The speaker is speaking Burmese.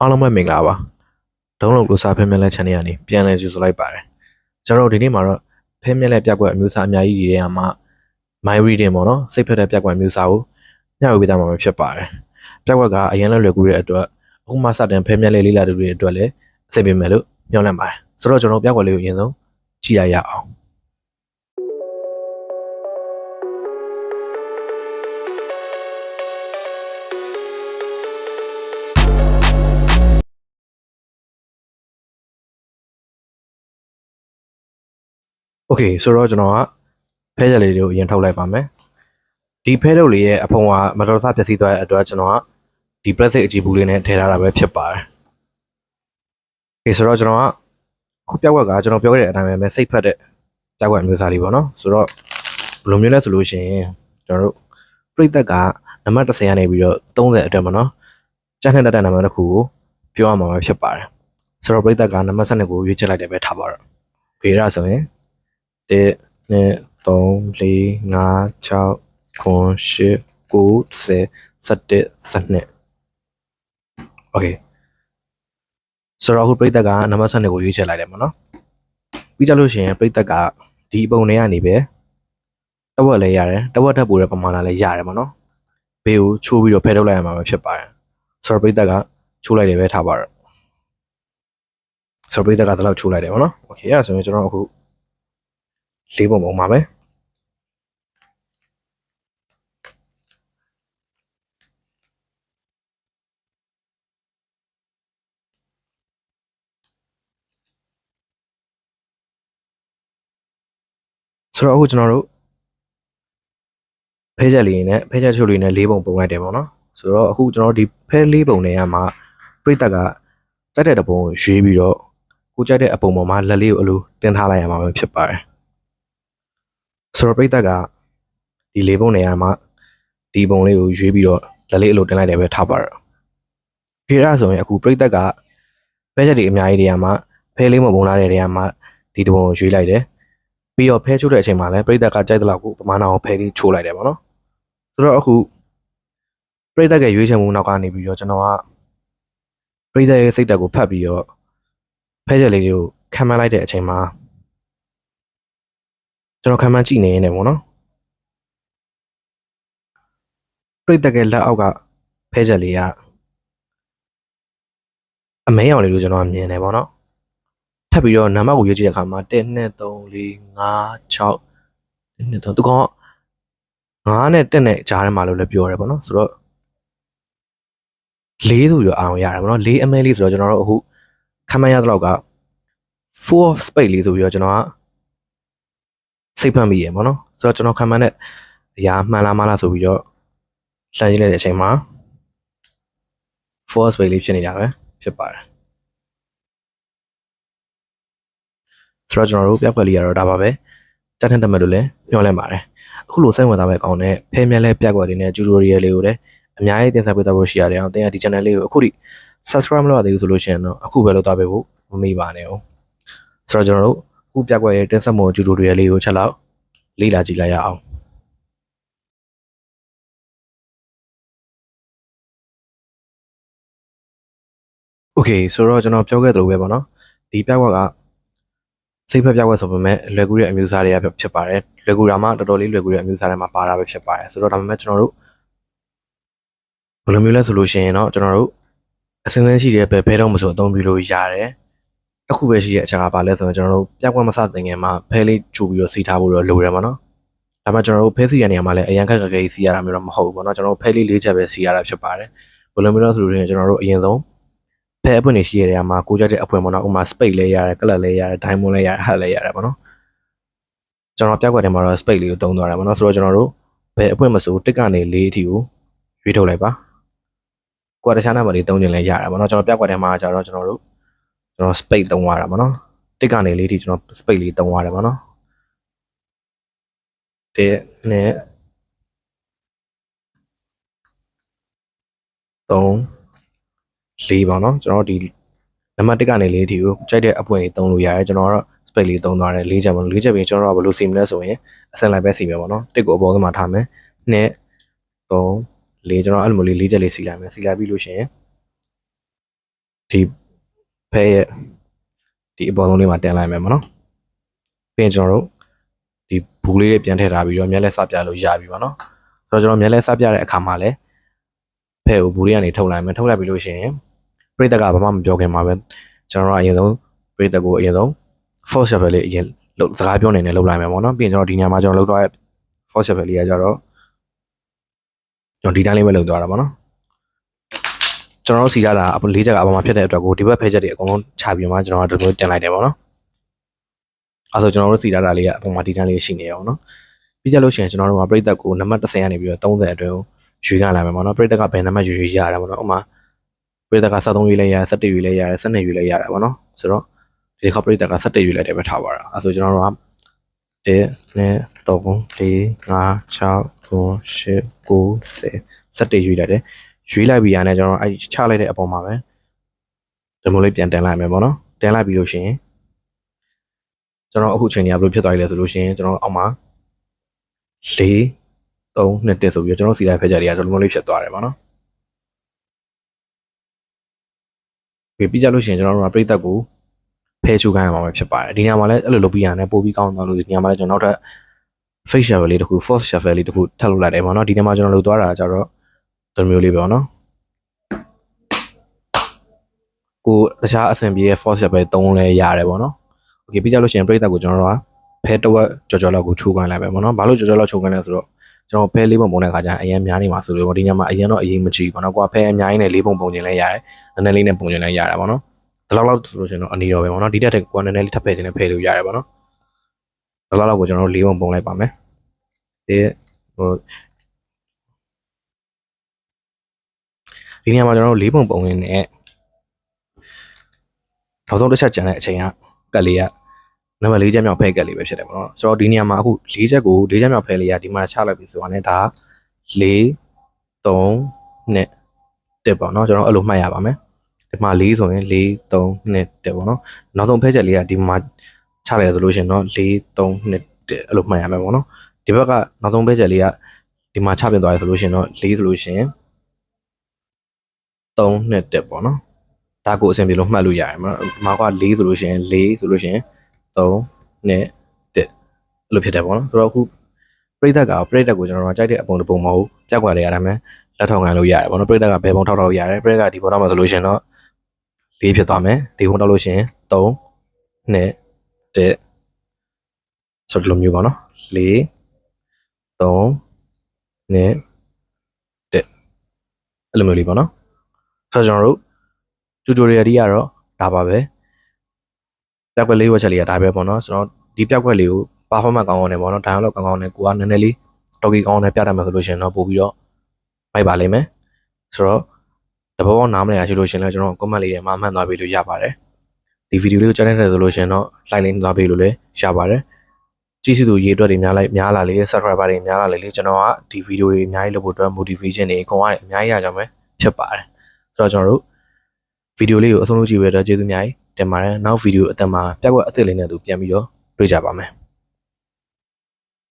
အားလုံးပဲမင်္ဂလာပါဒုံးလုံးလူစားဖဲမြက်လက် channel ကနေပြန်လည်ကြိုဆိုလိုက်ပါတယ်ကျွန်တော်ဒီနေ့မှာတော့ဖဲမြက်လက်ပြက်ကွက်အမျိုးအစားအများကြီးတွေထဲမှာ my reading ပေါ့နော်စိတ်ဖက်တဲ့ပြက်ကွက်မျိုးစားကိုညှော်ပေးသားမှာဖြစ်ပါတယ်ပြက်ကွက်ကအရင်လွယ်လွယ်ကူတဲ့အတွက်အခုမှစတင်ဖဲမြက်လက်လေးလာတဲ့တွေအတွက်လည်းအဆင်ပြေမယ်လို့ညွှန်လန့်ပါတယ်ဆိုတော့ကျွန်တော်ပြက်ကွက်လေးကိုအရင်ဆုံးကြည့်ရရအောင် โอเคဆိုတော့ကျွန်တော်ကဖဲချက်လေးတွေကိုအရင်ထုတ်လိုက်ပါမယ်ဒီဖဲထုတ်လေးရဲ့အဖုံကမတော်ဆပြည့်စည်သွားတဲ့အတွက်ကျွန်တော်ကဒီ plastic အကြည်ဘူးလေးနဲ့ထည့်ထားတာပဲဖြစ်ပါတယ်โอเคဆိုတော့ကျွန်တော်ကခုပြောက်ကကကျွန်တော်ပြောခဲ့တဲ့အတိုင်းပဲစိတ်ဖက်တဲ့ပြောက်အမျိုးအစားလေးပေါ့နော်ဆိုတော့ဘယ်လိုမျိုးလဲဆိုလို့ရှိရင်ကျွန်တော်တို့ပြိသက်ကနံပါတ်10ကနေပြီးတော့30အတွက်ပေါ့နော်ကျန်တဲ့တက်နံပါတ်တစ်ခုကိုပြောရမှာဖြစ်ပါတယ်ဆိုတော့ပြိသက်ကနံပါတ်12ကိုရွေးချယ်လိုက်တယ်ပဲထားပါတော့ဖေးရဆိုရင် တစ်နှစ်သုံးလေးငါးခြောက်ခုရှစ်ကိုးဆယ်၁၁၁၂โอเคဆိုတော့အခုပြိသက်ကနံပါတ်7ကိုရွေးချယ်လိုက်တယ်ပေါ့နော်ပြီးကြလို့ရှိရင်ပြိသက်ကဒီပုံထဲကနေပဲတဝက်လည်းရတယ်တဝက်ထပ်ပိုတဲ့ပမာဏလည်းရတယ်ပေါ့နော်ဘေးကိုချိုးပြီးတော့ဖယ်ထုတ်လိုက်ရမှာဖြစ်ပါတယ်ဆိုတော့ပြိသက်ကချိုးလိုက်တယ်ပဲထားပါတော့ဆိုတော့ပြိသက်ကဒီလောက်ချိုးလိုက်တယ်ပေါ့နော်โอเคအဲ့ဒါဆိုရင်ကျွန်တော်အခု လေးပုံပုံပါမယ်ဆိုတော့အခုကျွန်တော်တို့ဖဲချက်လေးနဲ့ဖဲချက်ချိုလေးနဲ့လေးပုံပုံလိုက်တယ်ပေါ့နော်ဆိုတော့အခုကျွန်တော်တို့ဒီဖဲလေးပုံတွေကမှပြိတ္တကကြိုက်တဲ့တပုံကိုရွေးပြီးတော့ကိုကြိုက်တဲ့အပုံပေါ်မှာလက်လေးကိုအလိုတင်ထားလိုက်ရမှာပဲဖြစ်ပါတယ် ဆိုတော့ပြိတ္တကဒီလေးပုံတွေကမှဒီပုံလေးကိုရွေးပြီးတော့လက်လေးအလိုတင်လိုက်တယ်ပဲထားပါတော့ခေရဆိုရင်အခုပြိတ္တကဖဲချက်တွေအများကြီးတွေကမှဖဲလေးမပုံလာတဲ့တွေကမှဒီတပုံကိုရွေးလိုက်တယ်ပြီးတော့ဖဲချိုးတဲ့အချိန်မှာလည်းပြိတ္တကကြိုက်တဲ့လောက်ကိုပမာဏအောင်ဖဲလေးချိုးလိုက်တယ်ပေါ့နော်ဆိုတော့အခုပြိတ္တကရွေးချယ်မှုနောက်ကနေပြီးတော့ကျွန်တော်ကပြိတ္တရဲ့စိတ်ဓာတ်ကိုဖတ်ပြီးတော့ဖဲချက်လေးတွေကိုခံမှန်းလိုက်တဲ့အချိန်မှာ ကျွန်တော်ခံမှန်းကြည့်နေနေတယ်ပေါ့နော်ပြိတ္တကလက်အောက်ကဖဲချက်လေးကအမဲအောင်လေးလို့ကျွန်တော်ကမြင်တယ်ပေါ့နော်ထပ်ပြီးတော့နံပါတ်ကိုရွေးကြည့်တဲ့အခါမှာ1 2 3 4 5 6 1 2 3သူကောင်9နဲ့1နဲ့ကြားထဲမှာလို့လည်းပြောရဲပေါ့နော်ဆိုတော့၄ဆိုပြီးတော့အောင်ရတယ်ပေါ့နော်၄အမဲလေးဆိုတော့ကျွန်တော်တို့အခုခမန်းရတဲ့လောက်က4 space လေးဆိုပြီးတော့ကျွန်တော်က စိတ်ဖတ်မိရပေါ့နော်ဆိုတော့ကျွန်တော်ခမန်းတဲ့အရာမှန်လားမလားဆိုပြီးတော့လှမ်းကြည့်လိုက်တဲ့အချိန်မှာ4 space လေးဖြစ်နေတာပဲဖြစ်ပါတယ်ဆိုတော့ကျွန်တော်တို့ပြက်ကွက်လေးရတော့ဒါပါပဲစက်ထန်တက်မဲ့လို့လည်းပြောလဲပါတယ်အခုလိုစိတ်ဝင်စားမဲ့အကောင်းနဲ့ဖဲမြက်လဲပြက်ကွက်လေးနဲ့ကျူတိုရီယယ်လေးကိုလည်းအများကြီးတင်ဆက်ပေးသွားဖို့ရှိရတယ်အောင်တင်ရဒီ channel လေးကိုအခုထိ subscribe မလုပ်ရသေးဘူးဆိုလို့ရှိရင်တော့အခုပဲလုပ်သွားပေးဖို့မမေ့ပါနဲ့အောင်ဆိုတော့ကျွန်တော်တို့အ ခုပြက်ကွက်ရဲ့တင်ဆက်မှုကျူတိုရီယယ်လေးကိုချက်လောက်လေ့လာကြည့်လိုက်ရအောင် Okay ဆိုတော့ကျွန်တော်ပြောခဲ့သလိုပဲပေါ့နော်ဒီပြက်ကွက်ကစိတ်ဖက်ပြောက်ွက်ဆိုပေမဲ့လွယ်ကူတဲ့အမျိုးအစားတွေကဖြစ်ပါတယ်လွယ်ကူတာမှတော်တော်လေးလွယ်ကူတဲ့အမျိုးအစားတွေမှာပါတာပဲဖြစ်ပါတယ်ဆိုတော့ဒါပေမဲ့ကျွန်တော်တို့ဘယ်လိုမျိုးလဲဆိုလို့ရှိရင်တော့ကျွန်တော်တို့အစင်းစင်းရှိတဲ့ဘယ်ဖဲတော့မဆိုအသုံးပြုလို့ရတယ် တစ်ခုပဲရှိတဲ့အချက်ကဘာလဲဆိုရင်ကျွန်တော်တို့ပြောက်ွက်မစတင်ခင်မှာဖဲလေးချိုးပြီးတော့စီထားဖို့တော့လိုတယ်ပေါ့နော်ဒါမှကျွန်တော်တို့ဖဲစီရနေရာမှာလည်းအရန်ခက်ခက်ခဲစီရတာမျိုးတော့မဟုတ်ဘူးပေါ့နော်ကျွန်တော်တို့ဖဲလေးလေးချက်ပဲစီရတာဖြစ်ပါတယ်ဘယ်လိုမျိုးလဲဆိုလို့ရှိရင်ကျွန်တော်တို့အရင်ဆုံးဖဲအပွင့်နေရှိရတဲ့နေရာမှာကိုကြတဲ့အပွင့်ပေါ့နော်ဥပမာ space လဲရတယ်ကလပ်လဲရတယ် diamond လဲရတယ် hat လဲရတယ်ပေါ့နော်ကျွန်တော်ပြကွက်ထဲမှာတော့ space လေးကိုတုံးသွားတယ်ပေါ့နော်ဆိုတော့ကျွန်တော်တို့ဘယ်အပွင့်မဆိုတစ်ကနေ၄အထိကိုရွေးထုတ်လိုက်ပါကိုယ်တခြားနံပါတ်လေးတုံးကျင်လဲရတယ်ပေါ့နော်ကျွန်တော်ပြကွက်ထဲမှာကျတော့ကျွန်တော်တို့ ကျွန်တော် space သုံးရတာပေါ့နော်တစ်ကနေလေးထိကျွန်တော် space လေးသုံးရတယ်ပေါ့နော်တစ်နဲ့သုံးလေးပေါ့နော်ကျွန်တော်ဒီနံပါတ်1ကနေလေးထိကိုကြိုက်တဲ့အပွင့်လေးသုံးလို့ရတယ်ကျွန်တော်ကတော့ space လေးသုံးသွားတယ်လေးချက်ပေါ့လေးချက်ပြီးကျွန်တော်ကဘယ်လိုစီမလဲဆိုရင်အဆင်လိုက်ပဲစီမယ်ပေါ့နော်တစ်ကိုအပေါ်ကမှထားမယ်နှစ်သုံးလေးကျွန်တော်အဲ့လိုမျိုးလေးလေးချက်လေးစီလိုက်မယ်စီလိုက်ပြီးလို့ရှိရင်ဒီ ဖဲရဲ့ဒီအပေါ်ဆုံးလေးမှာတင်လိုက်မယ်မနော်ပြီးရင်ကျွန်တော်တို့ဒီဘူးလေးတွေပြန်ထည့်ထားပြီးတော့မျက်လက်စပြလို့ရပြီပါနော်ဆိုတော့ကျွန်တော်မျက်လက်စပြတဲ့အခါမှာလည်းဖဲကိုဘူးလေးကနေထုတ်လိုက်မယ်ထုတ်လိုက်ပြီးလို့ရှိရင်ပြိတ္တကဘာမှမပြောခင်မှာပဲကျွန်တော်တို့အရင်ဆုံးပြိတ္တကိုအရင်ဆုံး force shuffle လေးအရင်လောက်စကားပြောနေနေလောက်လိုက်မယ်ပေါ့နော်ပြီးရင်ကျွန်တော်ဒီညမှာကျွန်တော်လောက်တော့ force shuffle လေးကကြတော့ကျွန်တော်ဒီတိုင်းလေးပဲလောက်သွားတာပေါ့နော် ကျွန်တော်တို့စီရတာအပေါ်လေးချက်ကအပေါ်မှာဖြစ်တဲ့အတွက်ကိုဒီဘက်ဖဲချက်တွေအကုန်လုံးခြာပြီးမှကျွန်တော်ကဒီလိုတင်လိုက်တယ်ပေါ့နော်အဲဆိုကျွန်တော်တို့စီရတာလေးကအပေါ်မှာဒီတိုင်းလေးရှိနေရအောင်နော်ပြီးကြလို့ရှိရင်ကျွန်တော်တို့ကပြိသက်ကိုနံပါတ်30ကနေပြီးတော့30အတွင်းကိုရွေးကြလိုက်မယ်ပေါ့နော်ပြိသက်ကဘယ်နံပါတ်ရွေးရွေးရတာပေါ့နော်ဥပမာပြိသက်က73ရွေးလဲရတယ်17ရွေးလဲရတယ်12ရွေးလဲရတယ်ပေါ့နော်ဆိုတော့ဒီတစ်ခါပြိသက်က17ရွေးလိုက်တယ်ပဲထားပါတာအဲဆိုကျွန်တော်တို့က1 2 3 4 5 6 9 10 9 10 17ရွေးလိုက်တယ် ရွေးလိုက်ပြီးရတယ်ကျွန်တော်အဲ့ချလိုက်တဲ့အပေါ်မှာပဲဒီလိုလေးပြန်တင်လိုက်မယ်ပေါ့နော်တင်လိုက်ပြီးလို့ရှိရင်ကျွန်တော်အခုချိန်ကြီးကဘယ်လိုဖြစ်သွားပြီလဲဆိုလို့ရှိရင်ကျွန်တော်အောက်မှာ4 3နှစ်တက်ဆိုပြီးတော့ကျွန်တော်စီလိုက်ဖက်ကြတွေကဒီလိုမျိုးလေးဖြစ်သွားတယ်ပေါ့နော်ပြီးပြီးကြလို့ရှိရင်ကျွန်တော်တို့ကပြိသက်ကိုဖဲချူခိုင်းရမှာပဲဖြစ်ပါတယ်ဒီညမှာလည်းအဲ့လိုလုပ်ပြီးရတယ်ပို့ပြီးကောင်းသွားလို့ဒီညမှာလည်းကျွန်တော်နောက်ထပ် face shuffle လေးတစ်ခု force shuffle လေးတစ်ခုထပ်လုပ်လိုက်တယ်ပေါ့နော်ဒီညမှာကျွန်တော်လုပ်သွားတာကြတော့ဒီ လိုမျိုးလေးပဲပေါ့နော်ကိုတခြားအဆင်ပြေတဲ့ force shuffle သုံးလဲရတယ်ပေါ့နော်โอเคပြီးကြလို့ရှိရင်ပြိသက်ကိုကျွန်တော်တို့ကဖဲတစ်ဝက်ကြော်ကြော်လောက်ကိုချိုးခိုင်းလိုက်မယ်ပေါ့နော်ဘာလို့ကြော်ကြော်လောက်ချိုးခိုင်းလဲဆိုတော့ကျွန်တော်ဖဲလေးပုံပုံတဲ့ခါကျရင်အရင်များနေမှာဆိုလို့ဒီညမှာအရင်တော့အရင်မကြည့်ဘူးပေါ့နော်ကိုကဖဲအများကြီးနဲ့လေးပုံပုံကျင်လဲရတယ်နည်းနည်းလေးနဲ့ပုံကျင်လဲရတယ်ပေါ့နော်ဒီလောက်လောက်ဆိုလို့ရှိရင်တော့အနီရောပဲပေါ့နော်ဒီတက်တက်ကိုကနည်းနည်းလေးထပ်ဖဲခြင်းနဲ့ဖဲလို့ရတယ်ပေါ့နော်ဒီလောက်လောက်ကိုကျွန်တော်တို့လေးပုံပုံလိုက်ပါမယ်ဒီဟို ဒီညမှာကျွန်တော်တို့လေးပုံပုံရင်းနဲ့နောက်ဆုံးတစ်ချက်ကျန်တဲ့အချိန်ကကက်လေးကနံပါတ်၄ချက်မြောက်ဖဲကက်လေးပဲဖြစ်တယ်ပေါ့နော်ဆိုတော့ဒီနေရာမှာအခု၄ချက်ကို၄ချက်မြောက်ဖဲလေးကဒီမှာချလိုက်ပြီဆိုတော့လည်းဒါ၄3နဲ့တက်ပေါ့နော်ကျွန်တော်အဲ့လိုမှတ်ရပါမယ်ဒီမှာ၄ဆိုရင်၄3နဲ့တက်ပေါ့နော်နောက်ဆုံးဖဲချက်လေးကဒီမှာချလိုက်ရဆိုလို့ရှိရင်တော့၄3နဲ့တက်အဲ့လိုမှတ်ရမယ်ပေါ့နော်ဒီဘက်ကနောက်ဆုံးဖဲချက်လေးကဒီမှာချပြင်သွားရဆိုလို့ရှိရင်တော့၄ဆိုလို့ရှိရင် 3နဲ့တက်ပေါ့နော်ဒါကိုအဆင်ပြေလို့မှတ်လို့ရတယ်မနော်ဒီမှာက4ဆိုလို့ရှိရင်4ဆိုလို့ရှိရင်3နဲ့တက်အဲ့လိုဖြစ်တယ်ပေါ့နော်ဆိုတော့အခုပြိသက်ကပြိသက်ကိုကျွန်တော်တို့ကြိုက်တဲ့အပုံတစ်ပုံမဟုတ်ကြောက်ကြတယ်ရတာမယ်လက်ထောင်ခံလို့ရတယ်ပေါ့နော်ပြိသက်ကဘယ်ပုံထောက်ထောက်ရတယ်ပြိသက်ကဒီပုံထောက်မှာဆိုလို့ရှိရင်တော့4ဖြစ်သွားမယ်ဒီပုံထောက်လို့ရှိရင်3နဲ့တက်ဆိုတော့ဒီလိုမျိုးပေါ့နော်4 3နဲ့တက်အဲ့လိုမျိုးလေးပေါ့နော် ဆိုတော့ကျွန်တော်တို့ tutorial ဒီကတော့ဒါပါပဲပြက်ကွက်လေးဝက်ချက်လေးကဒါပဲပေါ့နော်ကျွန်တော်ဒီပြက်ကွက်လေးကို performance ကောင်းကောင်းနဲ့ပေါ့နော် dialogue ကောင်းကောင်းနဲ့ကိုကနည်းနည်းလေး talkie ကောင်းကောင်းနဲ့ပြတတ်မှာဆိုလို့ရှိရင်တော့ပို့ပြီးတော့မိုက်ပါလိမ့်မယ်ဆိုတော့တဘောပေါင်းနားမလည်ရရှိလို့ရှိရင်လည်းကျွန်တော် comment လေးထဲမှာမှတ်သွားပေးလို့ရပါတယ်ဒီဗီဒီယိုလေးကိုကြားနေတဲ့ဆိုလို့ရှိရင်တော့ like လေးသွားပေးလို့လည်းရပါတယ်ကြည့်စီသူရေးအတွက်တွေများလိုက်များလာလေ subscriber တွေများလာလေလေကျွန်တော်ကဒီဗီဒီယိုတွေအများကြီးလုပ်ဖို့အတွက် motivation တွေအကုန်ရတယ်အများကြီးရကြမယ်ဖြစ်ပါတယ်ဆို တော့ကျွန်တော်တို့ဗီဒီယိုလေးကိုအဆုံးလို့ကြည့်ရတဲ့ကျေးဇူးအများကြီးတင်ပါတယ်နောက်ဗီဒီယိုအသက်မှာပြက်ကွက်အသစ်လေးနဲ့သူပြန်ပြီးတော့တွေ့ကြပါမယ်